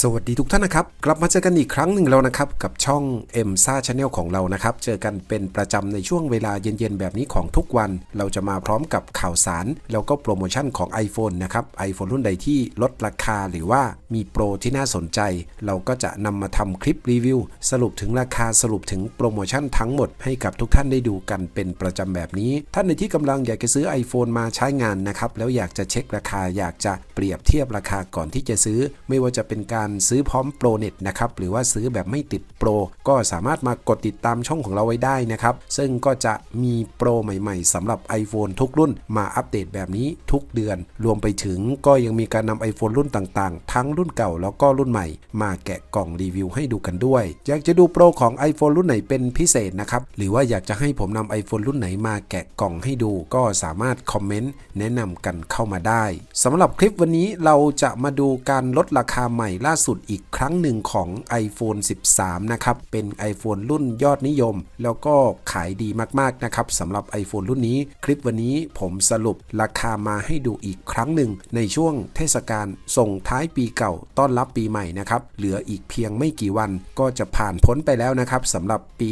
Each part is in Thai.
สวัสดีทุกท่านนะครับ กลับมาเจอกันอีกครั้งหนึ่งแล้วนะครับ กับช่อง m อ็มซ่าชาแนลของเรานะครับ เจอกันเป็นประจำในช่วงเวลาเย็นๆ แบบนี้ของทุกวัน เราจะมาพร้อมกับข่าวสาร แล้วก็โปรโมชั่นของ iPhone นะครับ iPhone รุ่นใดที่ลดราคาหรือว่ามีโปรที่น่าสนใจ เราก็จะนำมาทำคลิปรีวิว สรุปถึงราคาสรุปถึงโปรโมชั่นทั้งหมดให้กับทุกท่านได้ดูกันเป็นประจำแบบนี้ ท่านในที่กำลังอยากจะซื้อ iPhone มาใช้งานนะครับแล้วอยากจะเช็คราคาอยากจะเปรียบเทียบราคาก่อนที่จะซื้อ ไม่ว่าจะเป็นการซื้อพร้อมโปรเน็ตนะครับหรือว่าซื้อแบบไม่ติดโปรก็สามารถมากดติดตามช่องของเราไว้ได้นะครับ ซึ่งก็จะมีโปรใหม่ๆสำหรับ iPhone ทุกรุ่นมาอัปเดตแบบนี้ทุกเดือน รวมไปถึงก็ยังมีการนำ iPhone รุ่นต่างๆ ทั้งรุ่นเก่าแล้วก็รุ่นใหม่ มาแกะกล่องรีวิวให้ดูกันด้วย อยากจะดูโปรของ iPhone รุ่นไหนเป็นพิเศษนะครับหรือว่าอยากจะให้ผมนำ iPhone รุ่นไหนมาแกะกล่องให้ดู ก็สามารถคอมเมนต์แนะนำกันเข้ามาได้สำหรับคลิปวันนี้เราจะมาดูการลดราคาใหม่ล่าาสุดอีกครั้งหนึ่งของ iPhone 13 นะครับ เป็น iPhone รุ่นยอดนิยม แล้วก็ขายดีมากๆนะครับสำหรับ iPhone รุ่นนี้ คลิปวันนี้ผมสรุปราคามาให้ดูอีกครั้งหนึ่ง ในช่วงเทศกาลส่งท้ายปีเก่าต้อนรับปีใหม่นะครับ เหลืออีกเพียงไม่กี่วันก็จะผ่านพ้นไปแล้วนะครับสำหรับปี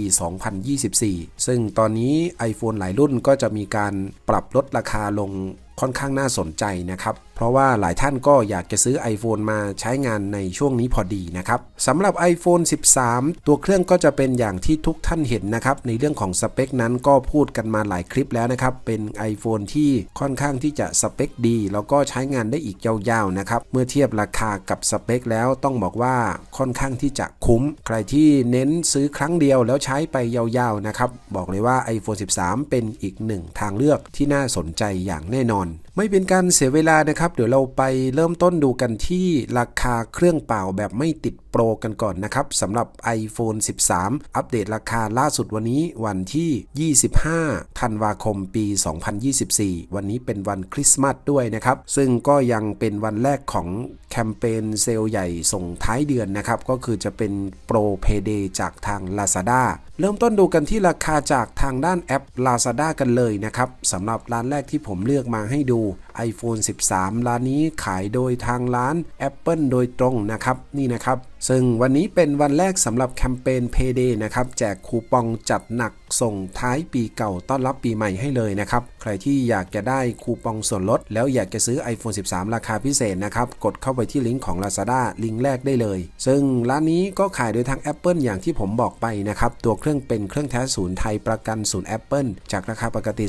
2024 ซึ่งตอนนี้ iPhone หลายรุ่นก็จะมีการปรับลดราคาลงค่อนข้างน่าสนใจนะครับ เพราะว่าหลายท่านก็อยากจะซื้อ iPhone มาใช้งานในช่วงนี้พอดีนะครับสำหรับ iPhone 13 ตัวเครื่องก็จะเป็นอย่างที่ทุกท่านเห็นนะครับ ในเรื่องของสเปคนั้นก็พูดกันมาหลายคลิปแล้วนะครับ เป็น iPhone ที่ค่อนข้างที่จะสเปคดี แล้วก็ใช้งานได้อีกยาวๆนะครับ เมื่อเทียบราคากับสเปคแล้วต้องบอกว่าค่อนข้างที่จะคุ้ม ใครที่เน้นซื้อครั้งเดียวแล้วใช้ไปยาวๆนะครับ บอกเลยว่า iPhone 13 เป็นอีกหนึ่งทางเลือกที่น่าสนใจอย่างแน่นอนไม่เป็นการเสียเวลานะครับ เดี๋ยวเราไปเริ่มต้นดูกันที่ราคาเครื่องเป่าแบบไม่ติดโปรกันก่อนนะครับสำหรับ iPhone 13 อัปเดตราคาล่าสุดวันนี้วันที่ 25 ธันวาคมปี 2024 วันนี้เป็นวันคริสต์มาสด้วยนะครับ ซึ่งก็ยังเป็นวันแรกของแคมเปญเซลล์ใหญ่ส่งท้ายเดือนนะครับ ก็คือจะเป็นโปรเพเดจากทาง Lazada เริ่มต้นดูกันที่ราคาจากทางด้านแอป Lazada กันเลยนะครับสำหรับร้านแรกที่ผมเลือกมาให้ดู iPhone 13 ร้านนี้ขายโดยทางร้าน Apple โดยตรงนะครับนี่นะครับ ซึ่งวันนี้เป็นวันแรกสำหรับแคมเปญ Payday นะครับ แจกคูปองจัดหนักส่งท้ายปีเก่าต้อนรับปีใหม่ให้เลยนะครับ ใครที่อยากจะได้คูปองส่วนลด แล้วอยากจะซื้อ iPhone 13 ราคาพิเศษนะครับ กดเข้าไปที่ลิงก์ของ Lazada ลิงก์แรกได้เลย ซึ่งร้านนี้ก็ขายโดยทาง Apple อย่างที่ผมบอกไปนะครับ ตัวเครื่องเป็นเครื่องแท้ศูนย์ไทยประกันศูนย์ Apple จากราคาปกติ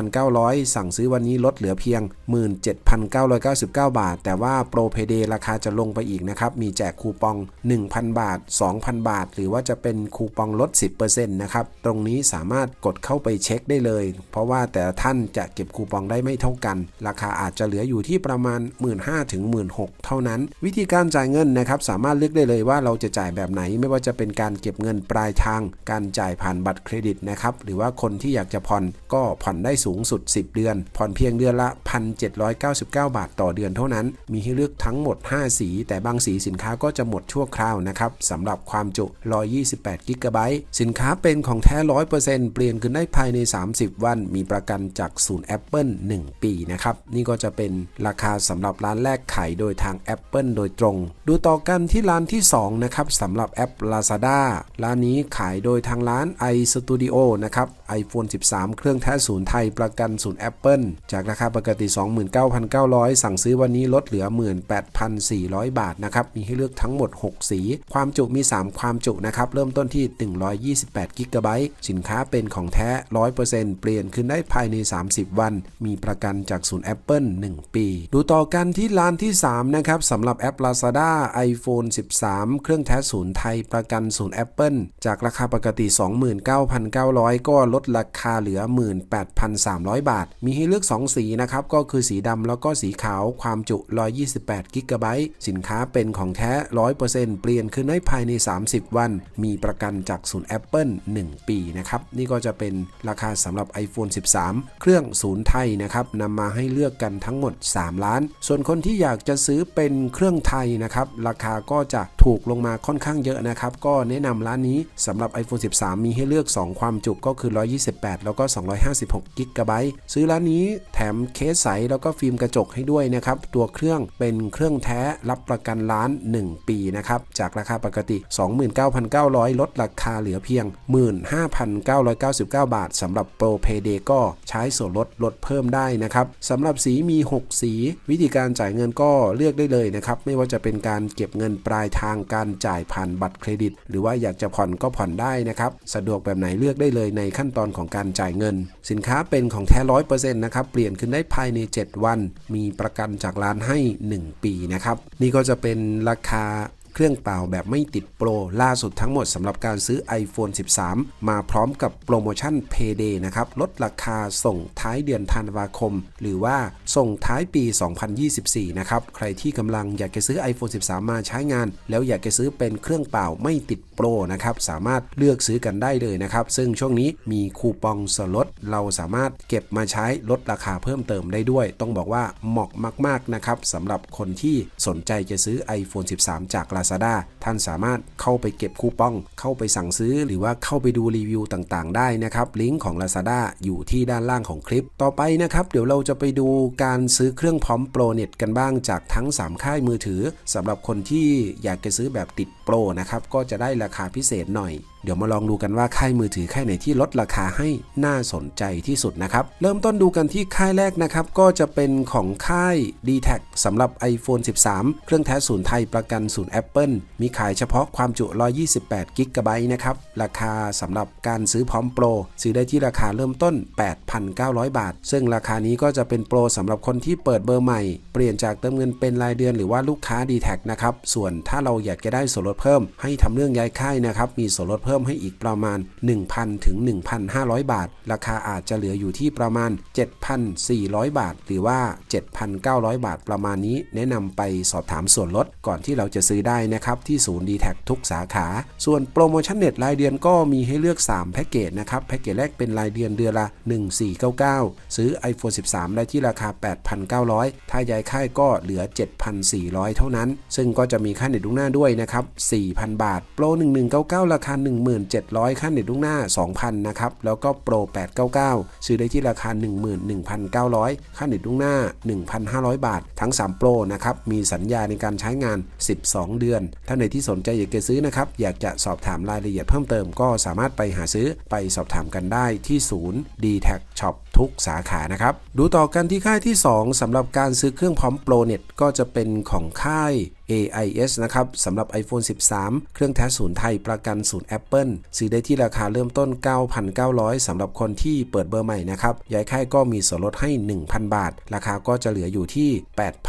29,900 สั่งซื้อวันนี้ลดเหลือเพียง17,999 บาท แต่ว่าโปรเพเดราคาจะลงไปอีกนะครับ มีแจกคูปอง 1,000 บาท 2,000 บาท หรือว่าจะเป็นคูปองลด 10%นะครับ ตรงนี้สามารถกดเข้าไปเช็คได้เลย เพราะว่าแต่ท่านจะเก็บคูปองได้ไม่เท่ากัน ราคาอาจจะเหลืออยู่ที่ประมาณ 15,000ถึง16,000เท่านั้น วิธีการจ่ายเงินนะครับสามารถเลือกได้เลยว่าเราจะจ่ายแบบไหนไม่ว่าจะเป็นการเก็บเงินปลายทาง การจ่ายผ่านบัตรเครดิตนะครับหรือว่าคนที่อยากจะผ่อนก็ผ่อนได้สูงสุด 10 เดือน ผ่อนเพียงเดือนละ1,799 บาทต่อเดือนเท่านั้น มีให้เลือกทั้งหมด 5 สี แต่บางสีสินค้าก็จะหมดชั่วคราวนะครับสำหรับความจุ 128 กิกะไบต์สินค้าเป็นของแท้ 100%เปลี่ยนคืนได้ภายใน 30 วัน มีประกันจากศูนย์ Apple 1 ปีนะครับ นี่ก็จะเป็นราคาสำหรับร้านแรกขายโดยทาง Apple โดยตรง ดูต่อกันที่ร้านที่ 2 นะครับสำหรับแอป Lazada ร้านนี้ขายโดยทางร้าน iStudio นะครับ iPhone 13 เครื่องแท้ศูนย์ไทยประกันศูนย์ Apple จากราคาปกติ 29,900 สั่งซื้อวันนี้ลดเหลือ 18,400 บาทนะครับ มีให้เลือกทั้งหมด 6 สี ความจุมี 3 ความจุนะครับ เริ่มต้นที่ 128 กิกะไบต์สินค้าเป็นของแท้ 100%เปลี่ยนคืนได้ภายใน 30 วัน มีประกันจากศูนย์ Apple 1 ปี ดูต่อกันที่ร้านที่ 3 นะครับสำหรับแอป Lazada iPhone 13 เครื่องแท้ศูนย์ไทยประกันศูนย์ Apple จากราคาปกติ 29,900 ก็ลดราคาเหลือ 18,300 บาท มีให้เลือก 2 สีนะครับ ก็คือสีดำแล้วก็สีขาว ความจุ 128 กิกะไบต์ สินค้าเป็นของแท้ 100%เปลี่ยนคืนได้ภายใน 30 วัน มีประกันจากศูนย์ Apple 1 ปีนะครับ นี่ก็จะเป็นราคาสำหรับ iPhone 13 เครื่องศูนย์ไทยนะครับนำมาให้เลือกกันทั้งหมด 3 ล้าน ส่วนคนที่อยากจะซื้อเป็นเครื่องไทยนะครับ ราคาก็จะถูกลงมาค่อนข้างเยอะนะครับ ก็แนะนำร้านนี้สำหรับ iPhone 13 มีให้เลือก 2 ความจุก็คือ128 แล้วก็ 256กิกะไบต์ซื้อร้านนี้แถมเคสใสแล้วก็ฟิล์มกระจกให้ด้วยนะครับ ตัวเครื่องเป็นเครื่องแท้รับประกันร้าน 1 ปีนะครับ จากราคาปกติ 29,900 ลดราคาเหลือเพียง 15,999 บาทสำหรับโปรเพเดก็ใช้ส่วนลดลดเพิ่มได้นะครับสำหรับสีมี 6 สี วิธีการจ่ายเงินก็เลือกได้เลยนะครับ ไม่ว่าจะเป็นการเก็บเงินปลายทางการจ่ายผ่านบัตรเครดิต หรือว่าอยากจะผ่อนก็ผ่อนได้นะครับ สะดวกแบบไหนเลือกได้เลยในขั้นตอนของการจ่ายเงิน สินค้าเป็นของแท้ร้อยเปอร์เซ็นต์นะครับ เปลี่ยนขึ้นได้ภายใน 7 วัน มีประกันจากร้านให้ 1 ปีนะครับ นี่ก็จะเป็นราคา รื่องเปล่าแบบไม่ติดโปร ล่าสุดทั้งหมดสำหรับการซื้อ iPhone 13 มาพร้อมกับโปรโมชั่น Payday นะครับ ลดราคาส่งท้ายเดือนธันวาคม หรือว่าส่งท้ายปี 2024 นะครับ ใครที่กำลังอยากจะซื้อ iPhone 13 มาใช้งาน แล้วอยากจะซื้อเป็นเครื่องเปล่าไม่ติดโปรนะครับ สามารถเลือกซื้อกันได้เลยนะครับ ซึ่งช่วงนี้มีคูปองส่วนลด เราสามารถเก็บมาใช้ลดราคาเพิ่มเติมได้ด้วย ต้องบอกว่าเหมาะมาก ๆ นะครับสำหรับคนที่สนใจจะซื้อ iPhone 13 จาก Lazada ท่านสามารถเข้าไปเก็บคูปอง เข้าไปสั่งซื้อ หรือว่าเข้าไปดูรีวิวต่างๆ ได้นะครับ ลิงก์ของ Lazada อยู่ที่ด้านล่างของคลิป ต่อไปนะครับ เดี๋ยวเราจะไปดูการซื้อเครื่องพร้อมโปรเน็ตกันบ้างจากทั้ง 3 ค่ายมือถือสำหรับคนที่อยากจะซื้อแบบติดโปรนะครับก็จะได้ราคาพิเศษหน่อย เดี๋ยวมาลองดูกันว่าค่ายมือถือค่ายไหนที่ลดราคาให้น่าสนใจที่สุดนะครับ เริ่มต้นดูกันที่ค่ายแรกนะครับ ก็จะเป็นของค่าย d t แทสำหรับ iPhone 13 เครื่องแท้ศูนย์ไทยประกันศูนย์ Apple มีขายเฉพาะความจุ 128 กิกะไบต์นะครับ ราคาสำหรับการซื้อพร้อมโปร ซื้อได้ที่ราคาเริ่มต้น 8,900 บาท ซึ่งราคานี้ก็จะเป็นโปรสำหรับคนที่เปิดเบอร์ใหม่ เปลี่ยนจากเติมเงินเป็นรายเดือนหรือว่าลูกค้า d t แทนะครับส่วนถ้าเราอยากจะได้ส่วนลดเพิ่ม ให้ทำเรื่องย้ายค่ายนะครับมีส่วนลดเพิ่มพิ่มให้อีกประมาณ 1,000 ถึง 1,500 บาท ราคาอาจจะเหลืออยู่ที่ประมาณ 7,400 บาท หรือว่า 7,900 บาทประมาณนี้ แนะนำไปสอบถามส่วนลดก่อนที่เราจะซื้อได้นะครับ ที่ศูนย์ d t แททุกสาขา ส่วนโปรโมชั่นเน็ตรายเดือนก็มีให้เลือก 3 แพ็กเกจนะครับ แพ็กเกจแรกเป็นรายเดือนเดือนละ 1499 ซื้อ iPhone 13 ได้ที่ราคา 8,900 ถ้าย้ายค่ายก็เหลือ 7,400 เท่านั้น ซึ่งก็จะมีค่าเน็ตลูกหน้าด้วยนะครับ 4,000 บาท โปร 1199 ราคา17,700ค่าเน็ตลูกหน้า 2,000 นะครับ แล้วก็โปร 899 ซื้อได้ที่ราคา 11,900ค่าเน็ตลูกหน้า 1,500 บาท ทั้ง 3 โปรนะครับ มีสัญญาในการใช้งาน 12 เดือนถ้าในที่สนใจอยากจะซื้อนะครับ อยากจะสอบถามรายละเอียดเพิ่มเติมก็สามารถไปหาซื้อไปสอบถามกันได้ที่ศูนย์ d t แท Shop ทุกสาขานะครับ ดูต่อกันที่ค่ายที่ 2สำหรับการซื้อเครื่องพร้อมโปรเน็ตก็จะเป็นของค่าย AIS นะครับสำหรับ iPhone 13 เครื่องแท้ศูนย์ไทยประกันศูนย์ Apple ซื้อได้ที่ราคาเริ่มต้น 9,900สำหรับคนที่เปิดเบอร์ใหม่นะครับ ย้ายค่ายก็มีส่วนลดให้ 1,000 บาท ราคาก็จะเหลืออยู่ที่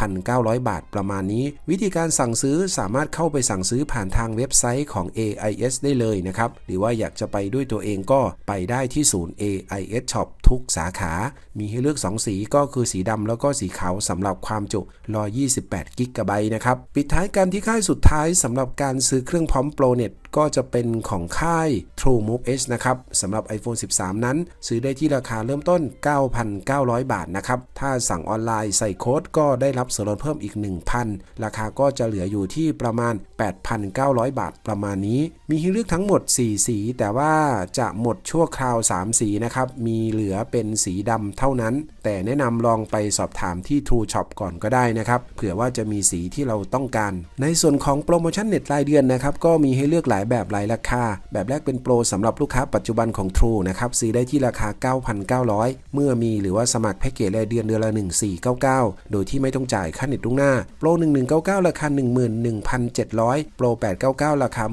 8,900 บาทประมาณนี้ วิธีการสั่งซื้อสามารถเข้าไปสั่งซื้อผ่านทางเว็บไซต์ของ AIS ได้เลยนะครับ หรือว่าอยากจะไปด้วยตัวเองก็ไปได้ที่ศูนย์ AIS Shop ทุกสาขา มีให้เลือก 2 สีก็คือสีดำแล้วก็สีขาวสำหรับความจุ 128 กิกะไบต์นะครับ ปิดท้ายกันที่ค่ายสุดท้ายสำหรับการซื้อเครื่องพร้อมโปรเน็ตก็จะเป็นของค่าย True Move H นะครับสำหรับ iPhone 13 นั้น ซื้อได้ที่ราคาเริ่มต้น 9,900 บาทนะครับ ถ้าสั่งออนไลน์ใส่โค้ดก็ได้รับส่วนลดเพิ่มอีก 1,000 ราคาก็จะเหลืออยู่ที่ประมาณ 8,900 บาทประมาณนี้ มีให้เลือกทั้งหมด 4 สี แต่ว่าจะหมดชั่วคราว 3 สีนะครับ มีเหลือเป็นสีดำเท่านั้น แต่แนะนำลองไปสอบถามที่ True Shop ก่อนก็ได้นะครับเผื่อว่าจะมีสีที่เราต้องการ ในส่วนของโปรโมชั่นเน็ตรายเดือนนะครับก็มีให้เลือกหลายแบบหลายราคา แบบแรกเป็นโปรสำหรับลูกค้าปัจจุบันของ True นะครับซื้อได้ที่ราคา 9,900 เมื่อมีหรือว่าสมัครแพ็กเกจรายเดือนเดือนละ 1499 โดยที่ไม่ต้องจ่ายค่าเน็ตล่วงหน้า โปร 1199 ราคา 11,700 โปร 899 ราคา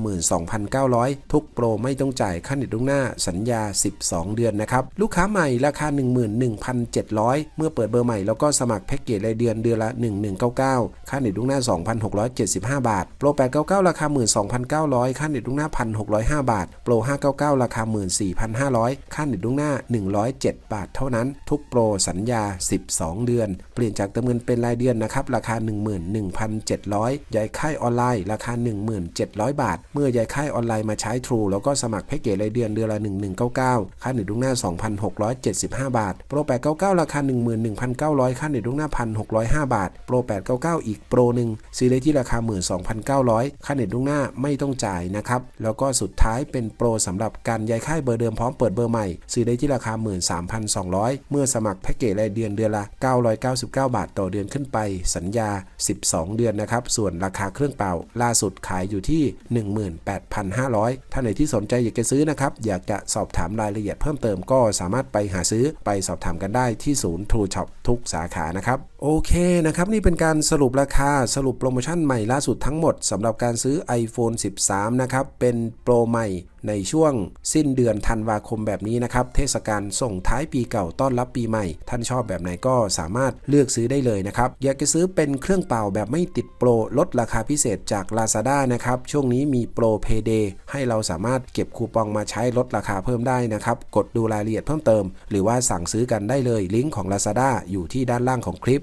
12,900 ทุกโปรไม่ต้องจ่ายค่าเน็ตล่วงหน้า สัญญา 12 เดือนนะครับ ลูกค้าใหม่ม่ราคา 11,700 เมื่อเปิดเบอร์ใหม่แล้วก็สมัครแพ็กเกจรายเดือนเดือนละ 1199 ค่าเน็ตล่วงหน้า 2,675 บาท โปร 899 ราคา 12,900 ค่าเน็ตล่วงหน้า 1,605 บาท โปร 599 ราคา 14,500 ค่าเน็ตล่วงหน้า 107 บาทเท่านั้น ทุกโปรสัญญา 12 เดือน เปลี่ยนจากเติมเงินเป็นรายเดือนนะครับ ราคา 11,700 ย้ายค่ายออนไลน์ ราคา 1,700 บาท เมื่อย้ายค่ายออนไลน์มาใช้ True แล้วก็สมัครแพ็กเกจรายเดือนเดือนละ 1199 ค่าเน็ตล่วงหน้า 2,600 75 บาท โปร 899 ราคา 11,900 ค่าเน็ตล่วงหน้า 1,605 บาท โปร 899 อีกโปรหนึ่งซื้อได้ที่ราคา 12,900 ค่าเน็ตล่วงหน้าไม่ต้องจ่ายนะครับ แล้วก็สุดท้ายเป็นโปรสำหรับการย้ายค่ายเบอร์เดิมพร้อมเปิดเบอร์ใหม่ ซื้อได้ที่ราคา 13,200 เมื่อสมัครแพ็กเกจรายเดือนเดือนละ 999 บาท ต่อเดือนขึ้นไป สัญญา 12 เดือนนะครับ ส่วนราคาเครื่องเป่า ล่าสุดขายอยู่ที่ 18,500 ท่านไหนที่สนใจอยากจะซื้อนะครับ อยากจะสอบถามรายละเอียดเพิ่มเติมก็สามารถไปหาซื้อไปสอบถามกันได้ที่ศูนย์ True Shop ทุกสาขานะครับ โอเคนะครับ นี่เป็นการสรุปราคาสรุปโปรโมชั่นใหม่ล่าสุดทั้งหมดสำหรับการซื้อ iPhone 13 นะครับ เป็นโปรใหม่ในช่วงสิ้นเดือนธันวาคมแบบนี้นะครับ เทศกาลส่งท้ายปีเก่าต้อนรับปีใหม่ ท่านชอบแบบไหนก็สามารถเลือกซื้อได้เลยนะครับ อยากจะซื้อเป็นเครื่องเป่าแบบไม่ติดโปร ลดราคาพิเศษจาก Lazada นะครับ ช่วงนี้มีโปร Payday ให้เราสามารถเก็บคูปองมาใช้ลดราคาเพิ่มได้นะครับ กดดูรายละเอียดเพิ่มเติม หรือว่าสั่งซื้อกันได้เลยลิงก์ของ Lazada อยู่ที่ด้านล่างของคลิป